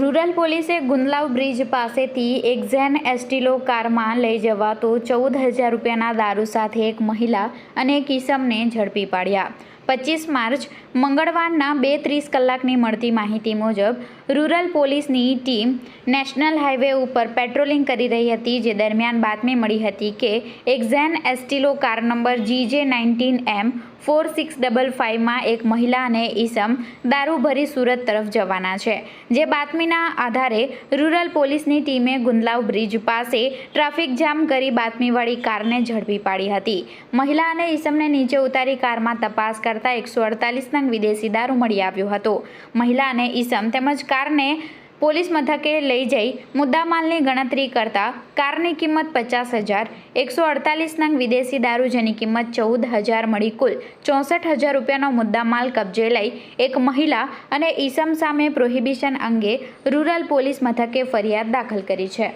Rural પોલીસે Gundlav bridge પાસેથી એક ઝેન એસ્ટીલો કારમાં લઈ જવાતો ચૌદ હજાર રૂપિયાના દારૂ સાથે એક મહિલા અને એક ઈસમને ઝડપી પાડ્યા. પચીસ માર્ચ, મંગળવારના બે ત્રીસ કલાકની મળતી માહિતી મુજબ, રૂરલ પોલીસની ટીમ નેશનલ હાઈવે ઉપર પેટ્રોલિંગ કરી રહી હતી, જે દરમિયાન બાતમી મળી હતી કે એક Zen Estilo car number GJ nineteen M four six double ફાઇવમાં એક મહિલા અને ઈસમ દારૂ ભરી સુરત તરફ જવાના છે. જે બાતમીના આધારે, રૂરલ પોલીસની ટીમે ગુંદલાવ બ્રિજ પાસે ટ્રાફિક જામ કરી બાતમીવાળી કારને ઝડપી પાડી હતી. મહિલા અને ઈસમને નીચે ઉતારી કારમાં તપાસ કરતા એકસો અડતાલીસ નંગ વિદેશી દારૂ મળી આવ્યો હતો. મહિલા અને ઈસમ તેમજ કારને પોલીસ મથકે લઈ જઈ મુદ્દામાલની ગણતરી કરતા કારની કિંમત પચાસ હજાર, એકસો અડતાલીસ નંગ વિદેશી દારૂ જેની કિંમત ચૌદ હજાર મળી કુલ ચોસઠ હજાર રૂપિયાનો મુદ્દામાલ કબજે લઈ એક મહિલા અને ઈસમ સામે પ્રોહિબિશન અંગે રૂરલ પોલીસ મથકે ફરિયાદ દાખલ કરી છે.